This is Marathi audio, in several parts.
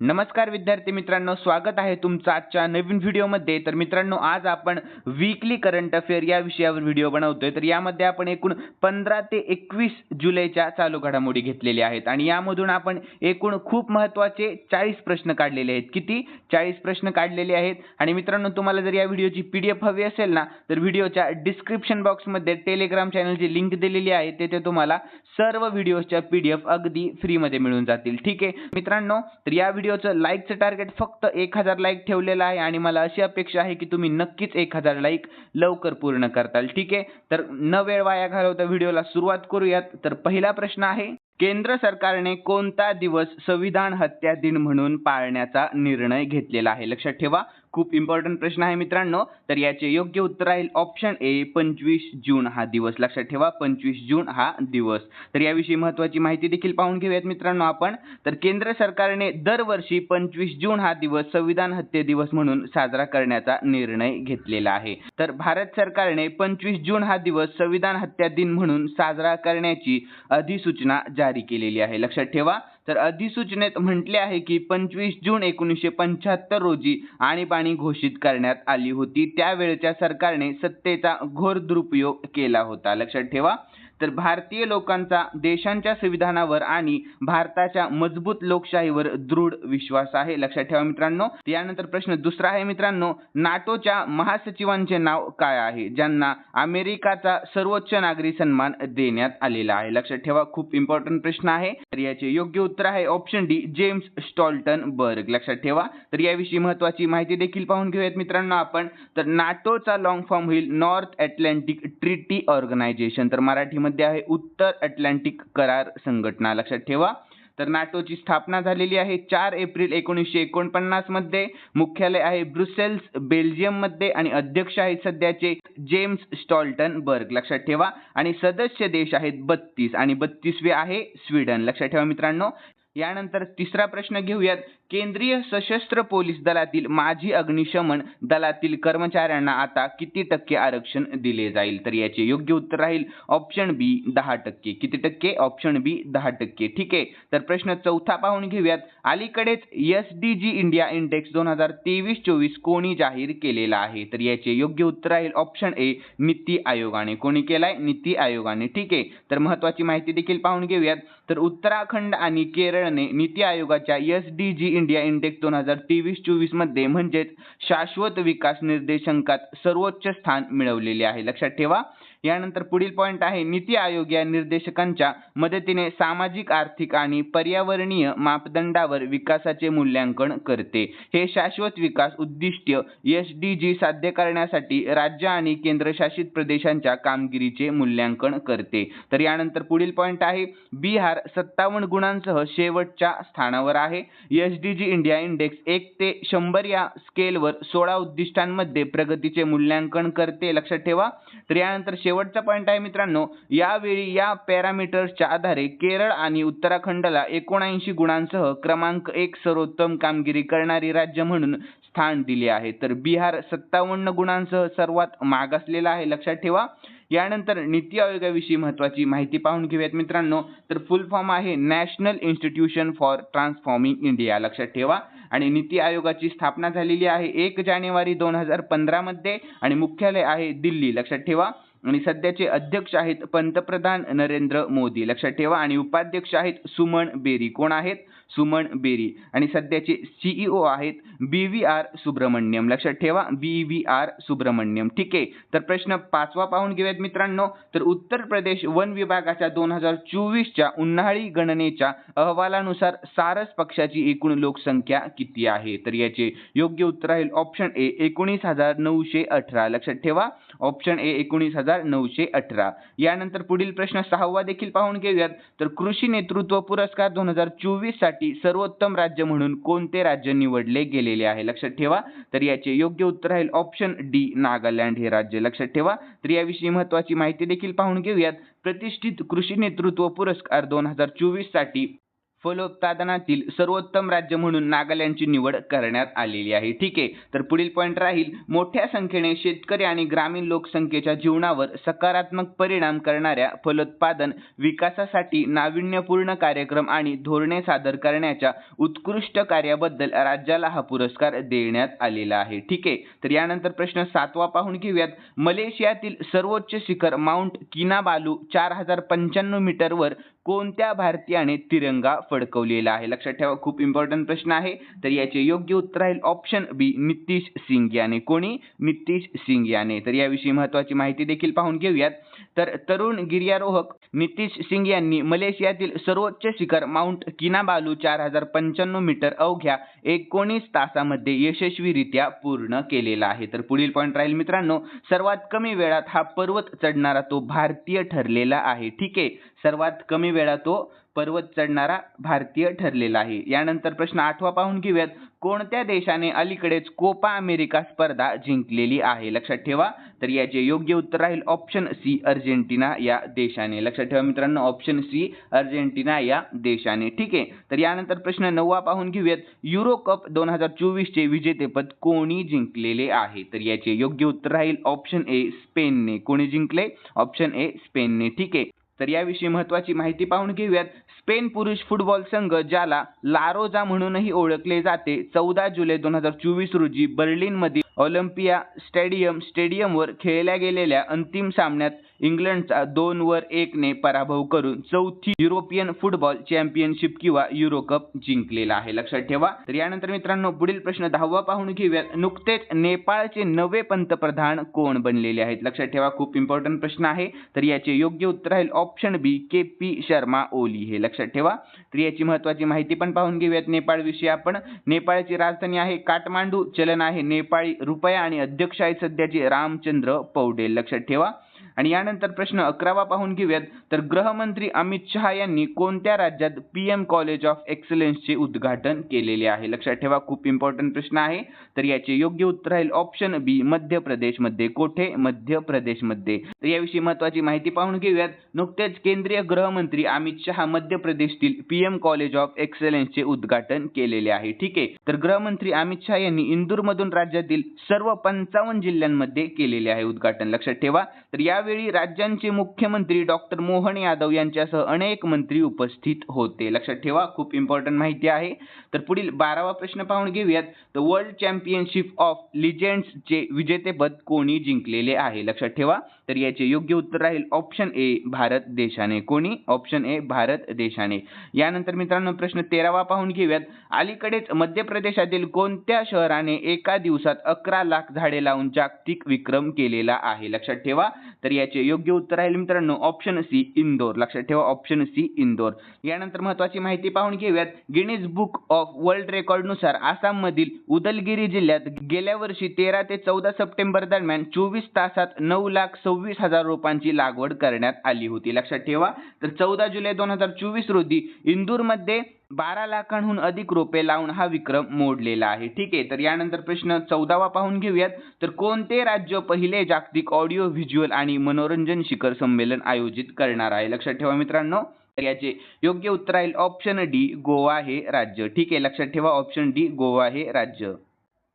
नमस्कार विद्यार्थी मित्रांनो स्वागत आहे तुमचं आजच्या नवीन व्हिडिओमध्ये. तर मित्रांनो आज आपण वीकली करंट अफेअर या विषयावर व्हिडिओ बनवतोय. तर यामध्ये आपण एकूण पंधरा ते एकवीस जुलैच्या चालू घडामोडी घेतलेल्या आहेत. आणि यामधून आपण एकूण खूप महत्त्वाचे चाळीस प्रश्न काढलेले आहेत. किती? चाळीस प्रश्न काढलेले आहेत. आणि मित्रांनो तुम्हाला जर या व्हिडिओची पी डी एफ हवी असेल ना तर व्हिडिओच्या डिस्क्रिप्शन बॉक्समध्ये टेलिग्राम चॅनलची लिंक दिलेली आहे. तेथे तुम्हाला सर्व व्हिडिओच्या पी डी एफ अगदी फ्रीमध्ये मिळून जातील. ठीक आहे? मित्रांनो तर या व्हिडिओ व्हिडिओचं लाईकचं टार्गेट फक्त एक हजार लाईक ठेवलेलं आहे आणि मला अशी अपेक्षा आहे की तुम्ही नक्कीच एक हजार लाईक लवकर पूर्ण करताल. ठीक आहे? तर न वेळ वाया घालवता व्हिडिओला सुरुवात करूयात. तर पहिला प्रश्न आहे केंद्र सरकारने कोणता दिवस संविधान हत्या दिन म्हणून पाळण्याचा निर्णय घेतलेला आहे? लक्षात ठेवा खूप इम्पॉर्टंट प्रश्न आहे मित्रांनो. तर याचे योग्य उत्तर राहील ऑप्शन ए पंचवीस जून हा दिवस. लक्षात ठेवा पंचवीस जून हा दिवस. तर याविषयी महत्वाची माहिती देखील पाहून घेऊयात मित्रांनो आपण. तर केंद्र सरकारने दरवर्षी पंचवीस जून हा दिवस संविधान हत्ये दिवस म्हणून साजरा करण्याचा निर्णय घेतलेला आहे. तर भारत सरकारने पंचवीस जून हा दिवस संविधान हत्या दिन म्हणून साजरा करण्याची अधिसूचना जारी जारी केलेली आहे. लक्षात ठेवा. तर अधिसूचनेत म्हटले आहे की पंचवीस जून एकोणीसशे पंच्याहत्तर रोजी आणीबाणी घोषित करण्यात आली होती. त्यावेळच्या सरकारने सत्तेचा घोर दुरुपयोग केला होता. लक्षात ठेवा. तर भारतीय लोकांचा देशांच्या संविधानावर आणि भारताच्या मजबूत लोकशाहीवर दृढ विश्वास आहे. लक्षात ठेवा मित्रांनो. यानंतर प्रश्न दुसरा आहे मित्रांनो. नाटोच्या महासचिवांचे नाव काय आहे? ज्यांना अमेरिकाचा सर्वोच्च नागरी सन्मान देण्यात आलेला आहे. लक्षात ठेवा खूप इम्पॉर्टंट प्रश्न आहे. तर याचे योग्य उत्तर आहे option D James Stoltenberg लक्षात ठेवा. तर याविषयी महत्वाची माहिती देखील पाहून घेऊयात मित्रांनो आपण. तर नाटोचा लॉंग फॉर्म होईल नॉर्थ अटलांटिक ट्रिटी ऑर्गनायझेशन तर मराठीमध्ये आहे उत्तर अटलांटिक करार संघटना. लक्षात ठेवा. तर नाटोची स्थापना झालेली आहे चार एप्रिल एकोणीसशे एकोणपन्नासमध्ये. मुख्यालय आहे ब्रुसेल्स बेल्जियममध्ये आणि अध्यक्ष आहेत सध्याचे जेम्स स्टॉल्टन बर्ग लक्षात ठेवा. आणि सदस्य देश आहेत बत्तीस आणि बत्तीसवे आहे स्वीडन. लक्षात ठेवा मित्रांनो. यानंतर तिसरा प्रश्न घेऊयात. केंद्रीय सशस्त्र पोलीस दलातील माजी अग्निशमन दलातील कर्मचाऱ्यांना आता किती टक्के आरक्षण दिले जाईल? तर याचे योग्य उत्तर राहील ऑप्शन बी दहा टक्के. किती टक्के? ऑप्शन बी दहा टक्के. ठीक आहे. तर प्रश्न चौथा पाहून घेऊयात. अलीकडेच S D G India index दोन हजार तेवीस चोवीस कोणी जाहीर केलेला आहे? तर याचे योग्य उत्तर राहील ऑप्शन ए नीती आयोगाने. कोणी केलाय? नीती आयोगाने. ठीक आहे. तर महत्वाची माहिती देखील पाहून घेऊयात. तर उत्तराखंड आणि केरळने नीती आयोगाच्या S D G India index दोन हजार तेवीस चोवीसमध्ये म्हणजेच शाश्वत विकास निर्देशांकात सर्वोच्च स्थान मिळवलेले आहे. लक्षात ठेवा यानंतर पुढील पॉईंट आहे नीती आयोग या निर्देशकांच्या मदतीने सामाजिक आर्थिक आणि पर्यावरणीय मापदंडावर विकासाचे मूल्यांकन करते. हे शाश्वत विकास उद्दिष्ट एस डी जी साध्य करण्यासाठी राज्य आणि केंद्रशासित प्रदेशांच्या कामगिरीचे मूल्यांकन करते. तर यानंतर पुढील पॉईंट आहे बिहार सत्तावन्न गुणांसह शेवटच्या स्थानावर आहे. S D G India index एक ते शंभर या स्केलवर सोळा उद्दिष्टांमध्ये प्रगतीचे मूल्यांकन करते. लक्षात ठेवा तर यानंतर शेवटचा पॉईंट आहे मित्रांनो. यावेळी या पॅरामीटर्सच्या आधारे केरळ आणि उत्तराखंडला एकोणऐंशी गुणांसह क्रमांक एक सर्वोत्तम कामगिरी करणारी राज्य म्हणून स्थान दिले आहे. तर बिहार सत्तावन्न गुणांसह सर्वात मागासलेला आहे. लक्षात ठेवा. यानंतर नीती आयोगाविषयी महत्वाची माहिती पाहून घेऊयात मित्रांनो. तर फुल फॉर्म आहे national institution for transforming India लक्षात ठेवा. आणि नीती आयोगाची स्थापना झालेली आहे एक जानेवारी दोन हजार पंधरा मध्ये आणि मुख्यालय आहे दिल्ली. लक्षात ठेवा. आणि सध्याचे अध्यक्ष आहेत पंतप्रधान नरेंद्र मोदी. लक्षात ठेवा. आणि उपाध्यक्ष आहेत सुमन बेरी. कोण आहेत? सुमन बेरी. आणि सध्याचे सीईओ आहेत बी व्ही आर सुब्रमण्यम. लक्षात ठेवा बी व्ही आर सुब्रमण्यम. ठीक आहे तर प्रश्न पाचवा पाहून घेऊयात मित्रांनो. तर उत्तर प्रदेश वन विभागाच्या दोन हजार चोवीसच्या उन्हाळी गणनेच्या अहवालानुसार सारस पक्षाची एकूण लोकसंख्या किती आहे? तर याचे योग्य उत्तर राहील ऑप्शन ए एकोणीस हजार नऊशे अठरा. लक्षात ठेवा ऑप्शन ए एकोणीस हजार नऊशे अठरा. यानंतर पुढील प्रश्न सहावा देखील पाहून घेऊयात. तर कृषी नेतृत्व पुरस्कार दोन हजार चोवीससाठी सर्वोत्तम राज्य म्हणून कोणते राज्य निवडले गेलेले आहे? लक्षात ठेवा. तर याचे योग्य उत्तर राहील ऑप्शन डी नागालँड हे राज्य. लक्षात ठेवा. तर याविषयी महत्वाची माहिती देखील पाहून घेऊयात. प्रतिष्ठित कृषी नेतृत्व पुरस्कार दोन हजार चोवीससाठी फलोत्पादनातील सर्वोत्तम राज्य म्हणून नागालँडची निवड करण्यात आलेली आहे. ठीक. आहे तर पुढील पॉईंट राहील मोठ्या संख्येने शेतकरी आणि ग्रामीण लोकसंख्येच्या जीवनावर सकारात्मक परिणाम करणाऱ्या फलोत्पादन विकासासाठी नाविन्यपूर्ण कार्यक्रम आणि धोरणे सादर करण्याच्या उत्कृष्ट कार्याबद्दल राज्याला हा पुरस्कार देण्यात आलेला आहे. ठीक. आहे तर यानंतर प्रश्न सातवा पाहून घेऊयात. मलेशियातील सर्वोच्च शिखर माउंट किनाबालू चार हजार पंच्याण्णव मीटरवर कोणत्या भारतीयाने तिरंगा फडकवलेला आहे? लक्षात ठेवा खूप इम्पॉर्टंट प्रश्न आहे. तर याचे योग्य उत्तर राहील ऑप्शन बी नितीश सिंग याने. कोणी? नितीश सिंग याने. तर याविषयी महत्वाची माहिती देखील पाहून घेऊयात. तर तरुण गिर्यारोहक नितीश सिंग यांनी मलेशियातील सर्वोच्च शिखर माउंट किनाबालू चार हजार पंच्याण्णव मीटर अवघ्या एकोणीस तासामध्ये यशस्वीरित्या पूर्ण केलेला आहे. तर पुढील पॉईंट राहील मित्रांनो सर्वात कमी वेळात हा पर्वत चढणारा तो भारतीय ठरलेला आहे. ठीक आहे? सर्वात कमी वेळा तो पर्वत चढणारा भारतीय ठरलेला आहे. यानंतर प्रश्न आठवा पाहून घेऊयात. कोणत्या देशाने अलीकडेच कोपा अमेरिका स्पर्धा जिंकलेली आहे? लक्षात ठेवा. तर याचे योग्य उत्तर राहील ऑप्शन सी अर्जेंटिना या देशाने. लक्षात ठेवा मित्रांनो ऑप्शन सी अर्जेंटिना या देशाने. ठीक आहे. तर यानंतर प्रश्न नववा पाहून घेऊयात. युरो कप दोन हजार चोवीसचे विजेतेपद कोणी जिंकलेले आहे? तर याचे योग्य उत्तर राहील ऑप्शन ए स्पेनने. कोणी जिंकले? ऑप्शन ए स्पेनने. ठीक आहे. तर याविषयी महत्वाची माहिती पाहून घेऊयात. स्पेन पुरुष फुटबॉल संघ ज्याला लारोजा म्हणूनही ओळखले जाते चौदा जुलै दोन हजार चोवीस रोजी बर्लिनमधील ऑलिम्पिया स्टेडियम स्टेडियमवर खेळल्या गेलेल्या अंतिम सामन्यात इंग्लंडचा दोन वर एक ने पराभव करून चौथी युरोपियन फुटबॉल चॅम्पियनशिप किंवा युरो कप जिंकलेला आहे. लक्षात ठेवा. तर यानंतर मित्रांनो पुढील प्रश्न दहावा पाहून घेऊयात. नुकतेच नेपाळचे नवे पंतप्रधान कोण बनलेले आहेत? लक्षात ठेवा खूप इम्पॉर्टंट प्रश्न आहे. तर याचे योग्य उत्तर राहील option B K P Sharma Oli हे. लक्षात ठेवा. तर याची महत्वाची माहिती पण पाहून घेऊयात नेपाळ विषयी आपण. नेपाळची राजधानी आहे काठमांडू. चलन आहे नेपाळी रुपया आणि अध्यक्ष आहेत सध्याचे रामचंद्र पौडेल. लक्षात ठेवा. आणि यानंतर प्रश्न अकरावा पाहून घेऊयात. तर गृहमंत्री अमित शहा यांनी कोणत्या राज्यात पी एम कॉलेज ऑफ एक्सलन्सचे उद्घाटन केलेले आहे? लक्षात ठेवा खूप इम्पॉर्टंट प्रश्न आहे. तर याचे योग्य उत्तर राहील ऑप्शन बी मध्य प्रदेशमध्ये. कोठे? मध्य प्रदेशमध्ये. तर याविषयी महत्वाची माहिती पाहून घेऊयात. नुकतेच केंद्रीय गृहमंत्री अमित शहा मध्य प्रदेशतील पी एम कॉलेज ऑफ एक्सलन्सचे उद्घाटन केलेले आहे. ठीक आहे. तर गृहमंत्री अमित शहा यांनी इंदूरमधून राज्यातील सर्व पंचावन्न जिल्ह्यांमध्ये केलेले आहे उद्घाटन. लक्षात ठेवा. तर यावेळी राज्यांचे मुख्यमंत्री डॉक्टर मोहन यादव यांच्यासह अनेक मंत्री उपस्थित होते. लक्षात ठेवा खूप इम्पॉर्टंट माहिती आहे. तर पुढील बारावा प्रश्न पाहून घेऊयात. तर वर्ल्ड चॅम्पियनशिप ऑफ लिजेंड्सचे विजेतेपद कोणी जिंकलेले आहे? लक्षात ठेवा. तर याचे योग्य उत्तर राहील ऑप्शन ए भारत देशाने. कोणी? ऑप्शन ए भारत देशाने. यानंतर मित्रांनो प्रश्न तेरावा पाहून घेऊयात. अलीकडेच मध्य प्रदेशातील कोणत्या शहराने एका दिवसात अकरा लाख झाडे लावून जागतिक विक्रम केलेला आहे? लक्षात ठेवा. तर याचे योग्य उत्तर राहील मित्रांनो ऑप्शन सी इंदोर. लक्षात ठेवा ऑप्शन सी इंदोर. यानंतर महत्वाची माहिती पाहून घेऊयात. गिनीज बुक ऑफ वर्ल्ड रेकॉर्डनुसार आसाम मधील उदलगिरी जिल्ह्यात गेल्या वर्षी तेरा ते चौदा सप्टेंबर दरम्यान चोवीस तासात नऊ लाख सव्वीस हजार रोपांची लागवड करण्यात आली होती. लक्षात ठेवा. तर चौदा जुलै दोन हजार चोवीस रोजी इंदूरमध्ये बारा लाखांहून अधिक रोपे लावून हा विक्रम मोडलेला आहे. ठीक आहे. तर यानंतर प्रश्न चौदावा पाहून घेऊयात. तर कोणते राज्य पहिले जागतिक ऑडिओ व्हिज्युअल आणि मनोरंजन शिखर संमेलन आयोजित करणार आहे? लक्षात ठेवा मित्रांनो. तर याचे योग्य उत्तर राहील ऑप्शन डी गोवा हे राज्य. ठीक आहे. लक्षात ठेवा. ऑप्शन डी गोवा हे राज्य.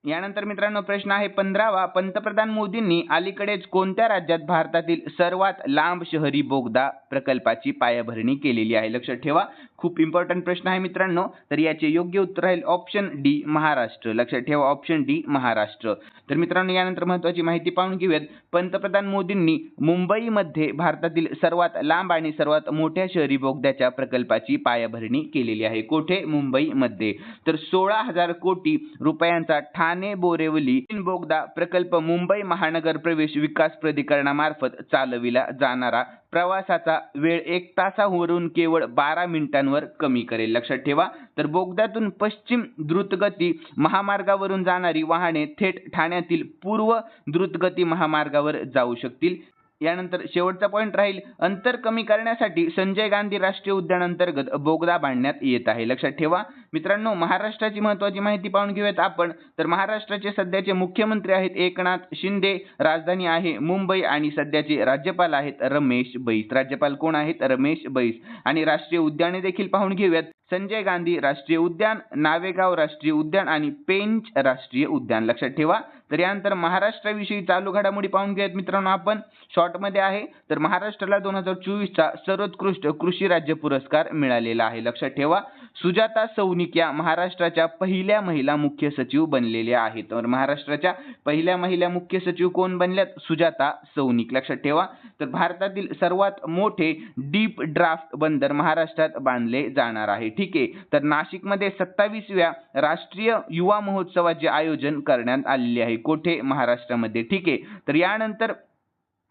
यानंतर मित्रांनो प्रश्न आहे पंधरावा. पंतप्रधान मोदींनी अलीकडेच कोणत्या राज्यात भारतातील सर्वात लांब शहरी बोगदा प्रकल्पाची पायाभरणी केलेली आहे? लक्षात ठेवा. खूप इम्पॉर्टंट प्रश्न आहे मित्रांनो. तर याचे योग्य उत्तर राहील ऑप्शन डी महाराष्ट्र. लक्षात ठेवा ऑप्शन डी महाराष्ट्र. तर मित्रांनो यानंतर महत्वाची माहिती पाहून घेऊयात. पंतप्रधान मोदींनी मुंबईमध्ये भारतातील सर्वात लांब आणि सर्वात मोठ्या शहरी बोगद्याच्या प्रकल्पाची पायाभरणी केलेली आहे. कोठे? मुंबईमध्ये. तर सोळा हजार कोटी रुपयांचा ठाण बोरेवली बोगदा प्रकल्प मुंबई महानगर प्रवेश विकास प्राधिकरणामार्फत चालविला जाणारा. प्रवासाचा वेळ एक तासावरून केवळ बारा मिनिटांवर कमी करेल. लक्षात ठेवा. तर बोगद्यातून पश्चिम द्रुतगती महामार्गावरून जाणारी वाहने थेट ठाण्यातील पूर्व द्रुतगती महामार्गावर जाऊ शकतील. यानंतर शेवटचा पॉईंट राहील. अंतर कमी करण्यासाठी संजय गांधी राष्ट्रीय उद्यान अंतर्गत बोगदा बांधण्यात येत आहे. लक्षात ठेवा मित्रांनो महाराष्ट्राची महत्वाची माहिती पाहून घेऊयात आपण. तर महाराष्ट्राचे सध्याचे मुख्यमंत्री आहेत एकनाथ शिंदे राजधानी आहे मुंबई आणि सध्याचे राज्यपाल आहेत रमेश बैस. राज्यपाल कोण आहेत? रमेश बैस. आणि राष्ट्रीय उद्याने देखील पाहून घेऊयात. संजय गांधी राष्ट्रीय उद्यान नावेगाव राष्ट्रीय उद्यान आणि पेंच राष्ट्रीय उद्यान. लक्षात ठेवा तर यानंतर महाराष्ट्राविषयी चालू घडामोडी पाहून घेऊयात मित्रांनो आपण. शॉर्टमध्ये आहे तर महाराष्ट्राला दोन हजार चोवीसचा सर्वोत्कृष्ट कृषी राज्य पुरस्कार मिळालेला आहे. लक्षात ठेवा सुजाता सौनिक या महाराष्ट्राच्या पहिल्या महिला मुख्य सचिव बनलेल्या आहेत. तर महाराष्ट्राच्या पहिल्या महिला मुख्य सचिव कोण बनल्यात? सुजाता सौनिक लक्षात ठेवा तर भारतातील सर्वात मोठे डीप ड्राफ्ट बंदर महाराष्ट्रात बांधले जाणार आहे. ठीक आहे तर नाशिकमध्ये सत्तावीसव्या राष्ट्रीय युवा महोत्सवाचे आयोजन करण्यात आलेले आहे. आहे कोठे महाराष्ट्रामध्ये? ठीक आहे. तर यानंतर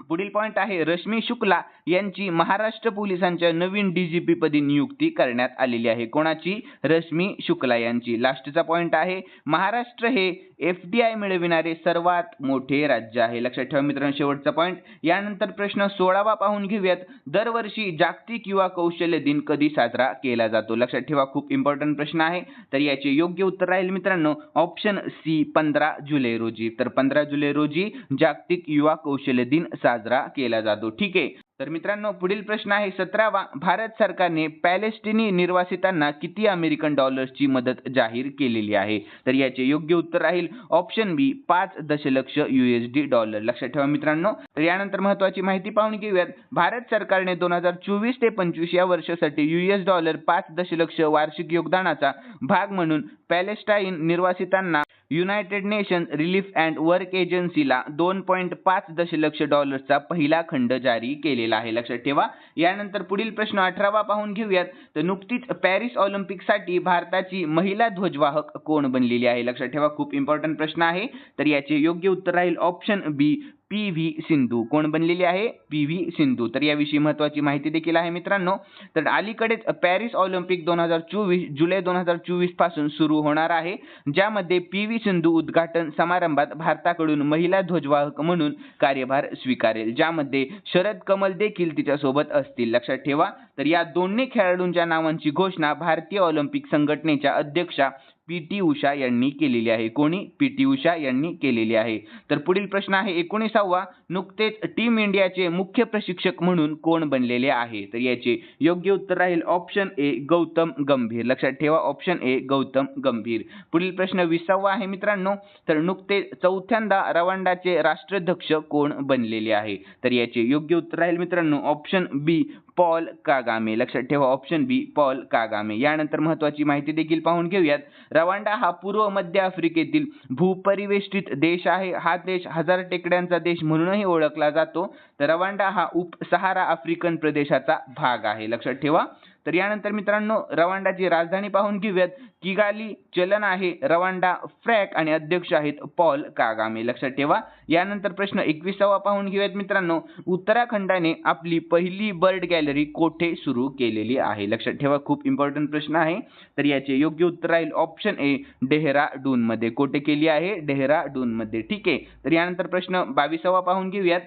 पुढील पॉईंट आहे रश्मी शुक्ला यांची महाराष्ट्र पोलिसांच्या नवीन डीजीपी पदी नियुक्ती करण्यात आलेली आहे. कोणाची? रश्मी शुक्ला यांची. लास्टचा पॉईंट आहे महाराष्ट्र हे एफ डी आय मिळविणारे सर्वात मोठे राज्य आहे. लक्षात ठेवा मित्रांनो शेवटचा पॉईंट यानंतर प्रश्न सोळावा पाहून घेऊयात. दरवर्षी जागतिक युवा कौशल्य दिन कधी साजरा केला जातो? लक्षात ठेवा खूप इम्पॉर्टंट प्रश्न आहे. तर याचे योग्य उत्तर राहील मित्रांनो ऑप्शन सी पंधरा जुलै रोजी. तर पंधरा जुलै रोजी जागतिक युवा कौशल्य दिन साजरा केला जातो. ठीक आहे. तर मित्रांनो पुढील प्रश्न आहे सतरावा भारत सरकारने पॅलेस्टिनी निर्वासितांना किती अमेरिकन डॉलर्सची मदत जाहीर केलेली आहे? तर याचे योग्य उत्तर राहील ऑप्शन बी पाच दशलक्ष युएसडी डॉलर. लक्षात ठेवा मित्रांनो. तर यानंतर महत्वाची माहिती पाहून घेऊयात. भारत सरकारने दोन हजार चोवीस ते पंचवीस या वर्षासाठी युएस डॉलर पाच दशलक्ष वार्षिक योगदानाचा भाग म्हणून पॅलेस्टाईन निर्वासितांना United Nation relief and work एजन्सीला दोन पॉईंट पाच दशलक्ष डॉलरचा पहिला खंड जारी केलेला आहे. लक्षात ठेवा. यानंतर पुढील प्रश्न अठरावा पाहून घेऊयात. तर नुकतीच पॅरिस ऑलिम्पिकसाठी भारताची महिला ध्वजवाहक कोण बनलेली आहे? लक्षात ठेवा. खूप इम्पॉर्टंट प्रश्न आहे. तर याचे योग्य उत्तर राहील option B P V Sindhu. कोण बनलेली आहे? P V Sindhu. तर याविषयी महत्वाची माहिती देखील आहे मित्रांनो. तर अलीकडेच पॅरिस ऑलिम्पिक दोन हजार चोवीस जुलै दोन हजार चोवीसपासून सुरू होणार आहे. ज्यामध्ये पी व्ही सिंधू उद्घाटन समारंभात भारताकडून महिला ध्वजवाहक म्हणून कार्यभार स्वीकारेल. ज्यामध्ये शरद कमल देखील तिच्यासोबत असतील. लक्षात ठेवा. तर या दोन्ही खेळाडूंच्या नावांची घोषणा भारतीय ऑलिम्पिक संघटनेच्या अध्यक्षा पी टी उषा यांनी केलेली आहे. कोणी? पी टी उषा यांनी केलेली आहे. तर पुढील प्रश्न आहे एकोणीसावा नुकतेच टीम इंडियाचे मुख्य प्रशिक्षक म्हणून कोण बनलेले आहे? तर याचे योग्य उत्तर राहील ऑप्शन ए गौतम गंभीर. लक्षात ठेवा ऑप्शन ए गौतम गंभीर. पुढील प्रश्न विसावा आहे मित्रांनो. तर नुकतेच चौथ्यांदा रवांडाचे राष्ट्राध्यक्ष कोण बनलेले आहे? तर याचे योग्य उत्तर राहील मित्रांनो ऑप्शन बी पॉल कागामे. लक्षात ठेवा ऑप्शन बी पॉल कागामे. यानंतर महत्वाची माहिती देखील पाहून घेऊयात. रवांडा हा पूर्व मध्य आफ्रिकेतील भूपरिवेष्टित देश आहे. हा देश हजार टेकड्यांचा देश म्हणूनही ओळखला जातो. तर रवांडा हा उप सहारा आफ्रिकन प्रदेशाचा भाग आहे. लक्षात ठेवा. तर यानंतर मित्रांनो रवांडाची राजधानी पाहून घेऊयात. किगाली चलन आहे रवांडा फ्रॅक आणि अध्यक्ष आहेत पॉल कागामे. लक्षात ठेवा. यानंतर प्रश्न एकविसावा पाहून घेऊयात मित्रांनो. उत्तराखंडाने आपली पहिली बर्ड गॅलरी कोठे सुरू केलेली आहे? लक्षात ठेवा खूप इम्पॉर्टंट प्रश्न आहे. तर याचे योग्य उत्तर राहील ऑप्शन ए डेहराडून मध्ये कोठे केली आहे? डेहराडून मध्ये ठीक आहे. तर यानंतर प्रश्न बावीसावा पाहून घेऊयात.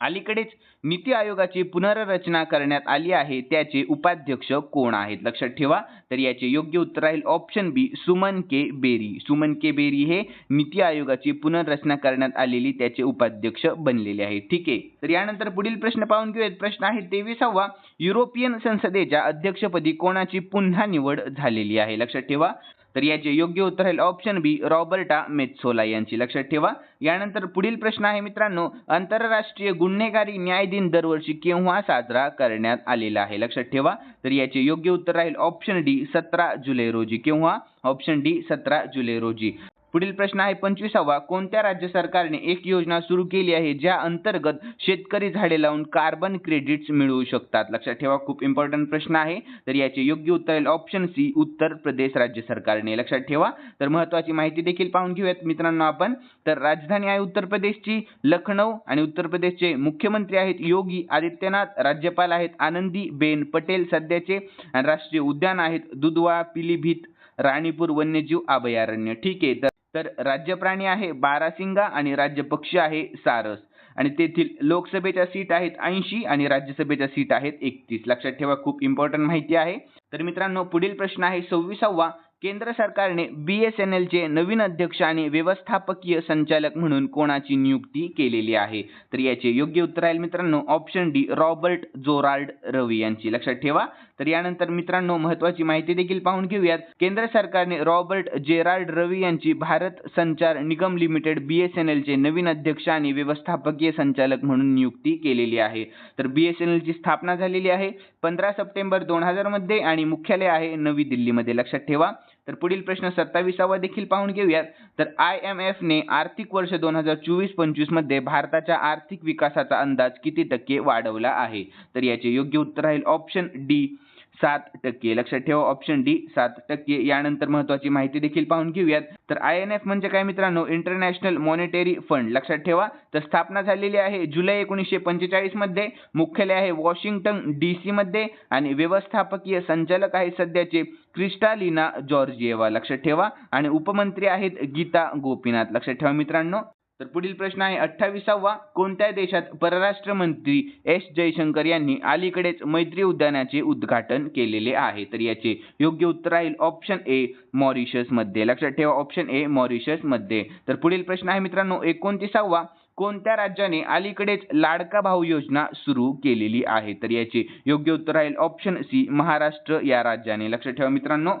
अलीकडेच नीती आयोगाची पुनर्रचना करण्यात आली आहे. त्याचे उपाध्यक्ष कोण आहेत? लक्षात ठेवा. तर याचे योग्य उत्तर राहील option B Suman K Bery. Suman K Bery हे नीती आयोगाची पुनर्रचना करण्यात आलेली त्याचे उपाध्यक्ष बनलेले आहेत. ठीक आहे. तर यानंतर पुढील प्रश्न पाहून घेऊयात. प्रश्न आहे तेविसावा. युरोपियन संसदेच्या अध्यक्षपदी कोणाची पुन्हा निवड झालेली आहे? लक्षात ठेवा. तर याचे योग्य उत्तर राहील ऑप्शन बी रॉबर्टा मेत्सोला यांची. लक्षात ठेवा. यानंतर पुढील प्रश्न आहे मित्रांनो आंतरराष्ट्रीय गुन्हेगारी न्याय दिन दरवर्षी केव्हा साजरा करण्यात आलेला आहे? लक्षात ठेवा. तर याचे योग्य उत्तर राहील ऑप्शन डी सतरा जुलै रोजी. केव्हा? ऑप्शन डी सतरा जुलै रोजी. पुढील प्रश्न आहे पंचवीसावा. कोणत्या राज्य सरकारने एक योजना सुरू केली आहे ज्या अंतर्गत शेतकरी झाडे लावून कार्बन क्रेडिट्स मिळवू शकतात? लक्षात ठेवा खूप इम्पॉर्टंट प्रश्न आहे. तर याचे योग्य उत्तर आहे ऑप्शन सी उत्तर प्रदेश राज्य सरकारने. लक्षात ठेवा. तर महत्वाची माहिती देखील पाहून घेऊयात मित्रांनो आपण. तर राजधानी आहे उत्तर प्रदेशची लखनौ आणि उत्तर प्रदेशचे मुख्यमंत्री आहेत योगी आदित्यनाथ राज्यपाल आहेत आनंदी बेन पटेल सध्याचे आणि राष्ट्रीय उद्यान आहेत दुधवा पिलीभीत राणीपूर वन्यजीव अभयारण्य. ठीक आहे तर तर राज्य प्राणी आहे बारासिंगा आणि राज्य पक्षी आहे सारस. आणि तेथील लोकसभेच्या सीट आहेत ऐंशी आणि राज्यसभेच्या सीट आहेत एकतीस. लक्षात ठेवा खूप इम्पॉर्टंट माहिती आहे. तर मित्रांनो पुढील प्रश्न आहे सव्वीसावा. केंद्र सरकारने बी एस एन एलचे नवीन अध्यक्ष आणि व्यवस्थापकीय संचालक म्हणून कोणाची नियुक्ती केलेली आहे? तर याचे योग्य उत्तर आहे मित्रांनो option D Robert Gerald Ravi यांची. लक्षात ठेवा तर यानंतर मित्रांनो महत्वाची माहिती देखील पाहून घेऊयात. केंद्र सरकारने रॉबर्ट जेरार्ड रवी यांची भारत संचार निगम लिमिटेड BSNL चे नवीन अध्यक्ष आणि व्यवस्थापकीय संचालक म्हणून नियुक्ती केलेली आहे. तर BSNL ची स्थापना झालेली आहे पंधरा सप्टेंबर दोन हजारमध्ये आणि मुख्यालय आहे नवी दिल्लीमध्ये. लक्षात ठेवा. तर पुढील प्रश्न सत्ताविसावा देखील पाहून घेऊयात. तर आय एम एफने आर्थिक वर्ष दोन हजार चोवीस पंचवीसमध्ये भारताच्या आर्थिक विकासाचा अंदाज किती टक्के वाढवला आहे? तर याचे योग्य उत्तर राहील ऑप्शन डी सात टक्के. लक्षात ठेवा ऑप्शन डी सात टक्के. यानंतर महत्वाची माहिती देखील पाहून घेऊयात. तर आय एन एफ म्हणजे काय मित्रांनो? इंटरनॅशनल मॉनिटरी फंड लक्षात ठेवा तर स्थापना झालेली आहे जुलै एकोणीसशे पंचेचाळीसमध्ये. मुख्यालय आहे वॉशिंग्टन डी सी मध्ये आणि व्यवस्थापकीय संचालक आहे सध्याचे क्रिस्टालिना जॉर्जिएवा. लक्षात ठेवा. आणि उपमंत्री आहेत गीता गोपीनाथ. लक्षात ठेवा मित्रांनो. तर पुढील प्रश्न आहे अठ्ठावीसावा कोणत्या देशात परराष्ट्र मंत्री एस जयशंकर यांनी अलीकडेच मैत्री उद्यानाचे उद्घाटन केलेले आहे? तर याचे योग्य उत्तर राहील ऑप्शन ए मॉरिशसमध्ये. लक्षात ठेवा ऑप्शन ए मॉरिशसमध्ये. तर पुढील प्रश्न आहे मित्रांनो एकोणतीसावा कोणत्या राज्याने अलीकडेच लाडका भाऊ योजना सुरू केलेली आहे? तर याचे योग्य उत्तर राहील ऑप्शन सी महाराष्ट्र या राज्याने. लक्षात ठेवा मित्रांनो.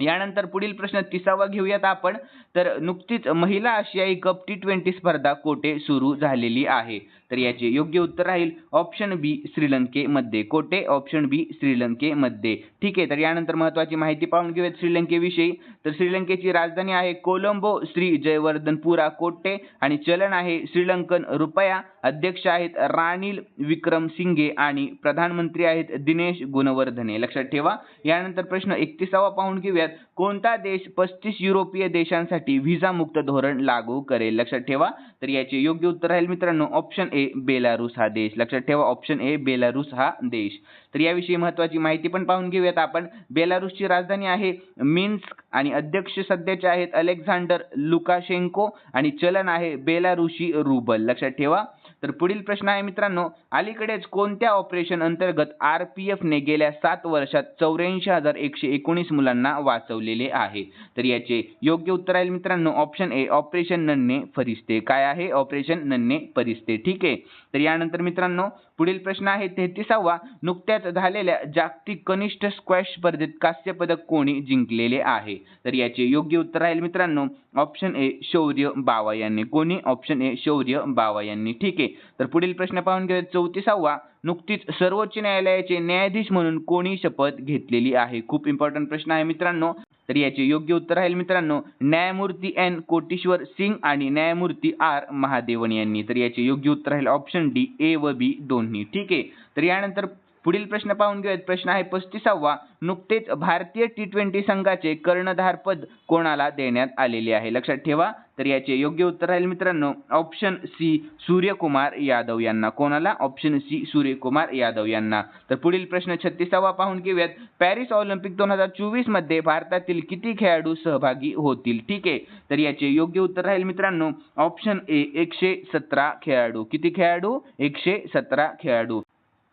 यानंतर पुढील प्रश्न तिसावा घेऊयात आपण. तर नुकतीच महिला आशियाई कप टी ट्वेंटी स्पर्धा कोठे सुरू झालेली आहे. तर याचे योग्य उत्तर राहील ऑप्शन बी श्रीलंकेमध्ये. कोठे ऑप्शन बी श्रीलंकेमध्ये. ठीक आहे तर यानंतर महत्वाची माहिती पाहून घेऊयात श्रीलंकेविषयी. तर श्रीलंकेची राजधानी आहे कोलंबो. श्री जयवर्धनपुरा कोटे आणि चलन आहे श्रीलंकन रुपया. अध्यक्ष आहेत रानिल विक्रमसिंघे आणि प्रधानमंत्री आहेत दिनेश गुणवर्धने. लक्षात ठेवा यानंतर प्रश्न एकतीसावा पाहून घेऊयात. कोणता देश पस्तीस युरोपीय देशांसाठी व्हिसा मुक्त धोरण लागू करेल? लक्षात ठेवा. तर याचे योग्य उत्तर राहील मित्रांनो ऑप्शन ए बेलारूस हा देश. लक्षात ठेवा ऑप्शन ए बेलारूस हा देश. तर याविषयी महत्वाची माहिती पण पाहून घेऊयात आपण. बेलारूसची राजधानी आहे मिन्स्क आणि अध्यक्ष सध्याचे आहेत अलेक्झांडर लुकाशेंको आणि चलन आहे बेलारुशी रुबल. लक्षात ठेवा. तर पुढील प्रश्न आहे मित्रांनो अलीकडेच कोणत्या ऑपरेशन अंतर्गत आर पी एफने गेल्या सात वर्षात चौऱ्याऐंशी हजार एकशे एकोणीस मुलांना वाचवलेले आहे? तर याचे योग्य उत्तर आहे मित्रांनो option A operation Nanhe Farishte. काय आहे? ऑपरेशन नन्ने फरिस्ते. ठीक आहे? तर यानंतर मित्रांनो पुढील प्रश्न आहे तेहतीसावा. नुकत्याच झालेल्या जागतिक कनिष्ठ स्क्वॅश स्पर्धेत कांस्य पदक कोणी जिंकलेले आहे? तर याचे योग्य उत्तर राहील मित्रांनो ऑप्शन ए शौर्य बावा यांनी. कोणी? ऑप्शन ए शौर्य बावा यांनी. ठीक आहे? तर पुढील प्रश्न पाहून घेऊया चौतीसावा नुकतीच सर्वोच्च न्यायालयाचे न्यायाधीश म्हणून कोणी शपथ घेतलेली आहे? खूप इम्पॉर्टंट प्रश्न आहे मित्रांनो. तर याचे योग्य उत्तर राहील मित्रांनो न्यायमूर्ती एन कोटेश्वर सिंग आणि न्यायमूर्ती आर महादेवन यांनी. तर याचे योग्य उत्तर राहील ऑप्शन डी ए व बी दोन्ही. ठीक आहे? तर यानंतर पुढील प्रश्न पाहून घेऊयात. प्रश्न आहे पस्तीसावा नुकतेच भारतीय टी ट्वेंटी संघाचे कर्णधारपद कोणाला देण्यात आलेले आहे? लक्षात ठेवा. तर याचे योग्य उत्तर राहील मित्रांनो ऑप्शन सी सूर्यकुमार यादव यांना. कोणाला? ऑप्शन सी सूर्यकुमार यादव यांना. तर पुढील प्रश्न छत्तीसावा पाहून घेऊयात. पॅरिस ऑलिम्पिक दोन हजार चोवीसमध्ये भारतातील किती खेळाडू सहभागी होतील? ठीक आहे. तर याचे योग्य उत्तर राहील मित्रांनो ऑप्शन ए एकशे सतरा खेळाडू. किती खेळाडू? एकशे सतरा खेळाडू.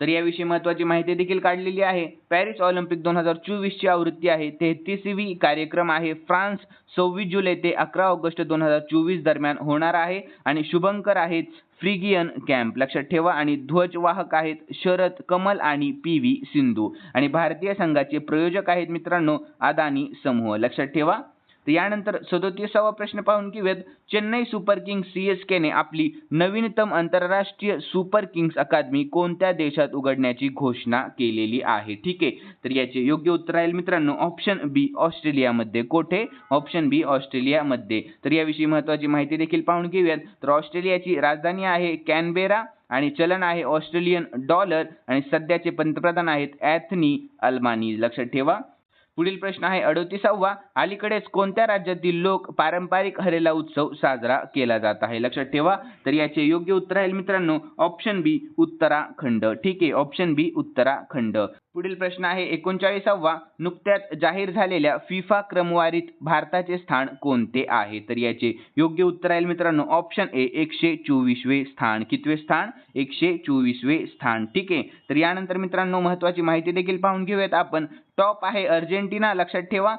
तर याविषयी महत्वाची माहिती देखील काढलेली आहे. पॅरिस ऑलिम्पिक दोन हजार चोवीसची आवृत्ती आहे. तेहतीसवी कार्यक्रम आहे. फ्रान्स सव्वीस जुलै ते अकरा ऑगस्ट दोन हजार चोवीस दरम्यान होणार आहे आणि शुभंकर आहेत फ्रिगियन कॅम्प. लक्षात ठेवा आणि ध्वजवाहक आहेत शरद कमल आणि पी व्ही सिंधू. आणि भारतीय संघाचे प्रयोजक आहेत मित्रांनो अदानी समूह. लक्षात ठेवा. तर यानंतर सदोतीसावा प्रश्न पाहून घेऊयात. Chennai Super Kings C S केने आपली नवीनतम आंतरराष्ट्रीय सुपर किंग्स अकादमी कोणत्या देशात उघडण्याची घोषणा केलेली आहे? ठीक आहे. तर याचे योग्य उत्तर राहील मित्रांनो ऑप्शन बी ऑस्ट्रेलियामध्ये. कोठे? ऑप्शन बी ऑस्ट्रेलियामध्ये. तर याविषयी महत्वाची माहिती देखील पाहून घेऊयात. तर ऑस्ट्रेलियाची राजधानी आहे कॅनबेरा आणि चलन आहे ऑस्ट्रेलियन डॉलर आणि सध्याचे पंतप्रधान आहेत अॅथनी अल्मानी लक्षात ठेवा. पुढील प्रश्न आहे अडोतीसावा. अलीकडेच कोणत्या राज्यातील लोक पारंपरिक हरेला उत्सव साजरा केला जात आहे? लक्षात ठेवा तर याचे योग्य उत्तर आहे मित्रांनो ऑप्शन बी उत्तराखंड. ठीक आहे ऑप्शन बी उत्तराखंड. पुढील प्रश्न आहे एकोणचाळीसावा. नुकत्याच जाहीर झालेल्या फिफा क्रमवारीत भारताचे स्थान कोणते आहे? तर याचे योग्य उत्तर आहे मित्रांनो ऑप्शन ए एकशे चोवीसवे स्थान. कितवे स्थान? एकशे चोवीसवे स्थान. ठीक आहे? तर यानंतर मित्रांनो महत्वाची माहिती देखील पाहून घेऊयात आपण. टॉप आहे अर्जेंटिना लक्षात ठेवा.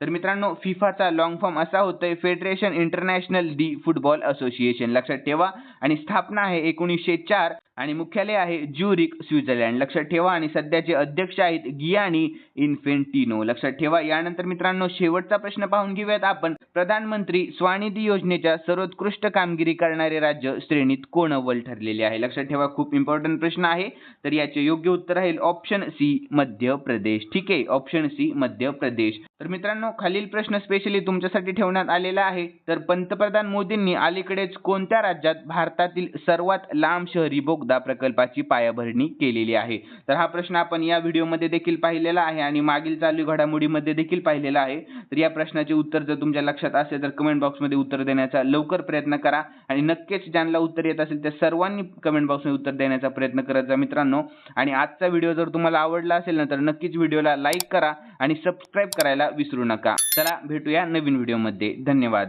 तर मित्रांनो फिफाचा लॉंग फॉर्म असा होतोय Federation International de Football Association लक्षात ठेवा. आणि स्थापना आहे एकोणीसशे चार. आणि मुख्यालय आहे ज्युरिक स्वित्झर्लंड. लक्षात ठेवा आणि सध्याचे अध्यक्ष आहेत गियानी इन्फेंटिनो. लक्षात ठेवा यानंतर मित्रांनो शेवटचा प्रश्न पाहून घेऊयात आपण. प्रधानमंत्री स्वानिधी योजनेच्या सर्वोत्कृष्ट कामगिरी करणारे राज्य श्रेणीत कोण अव्वल ठरलेले आहे? लक्षात ठेवा खूप इम्पॉर्टंट प्रश्न आहे. तर याचे योग्य उत्तर राहील ऑप्शन सी मध्य प्रदेश. ठीक आहे ऑप्शन सी मध्य प्रदेश. तर मित्रांनो खालील प्रश्न स्पेशली तुमच्यासाठी ठेवण्यात आलेला आहे. तर पंतप्रधान मोदींनी अलीकडेच कोणत्या राज्यात भारतातील सर्वात लांब शहरी बोगदा प्रकल्पाची पायाभरणी केलेली आहे. तर हा प्रश्न आपण या व्हिडिओमध्ये देखील पाहिलेला आहे आणि मागील चालू घडामोडीमध्ये देखील पाहिलेला आहे. तर या प्रश्नाचे उत्तर जर तुमच्या लक्षात असेल तर कमेंट बॉक्समध्ये उत्तर देण्याचा लवकर प्रयत्न करा आणि नक्कीच ज्यांना उत्तर येत असेल त्या सर्वांनी कमेंट बॉक्समध्ये उत्तर देण्याचा प्रयत्न करत जा मित्रांनो. आणि आजचा व्हिडिओ जर तुम्हाला आवडला असेल ना तर नक्कीच व्हिडिओला लाईक करा आणि सबस्क्राईब करायला विसरू नका. चला भेटूया नवीन व्हिडिओमध्ये. धन्यवाद.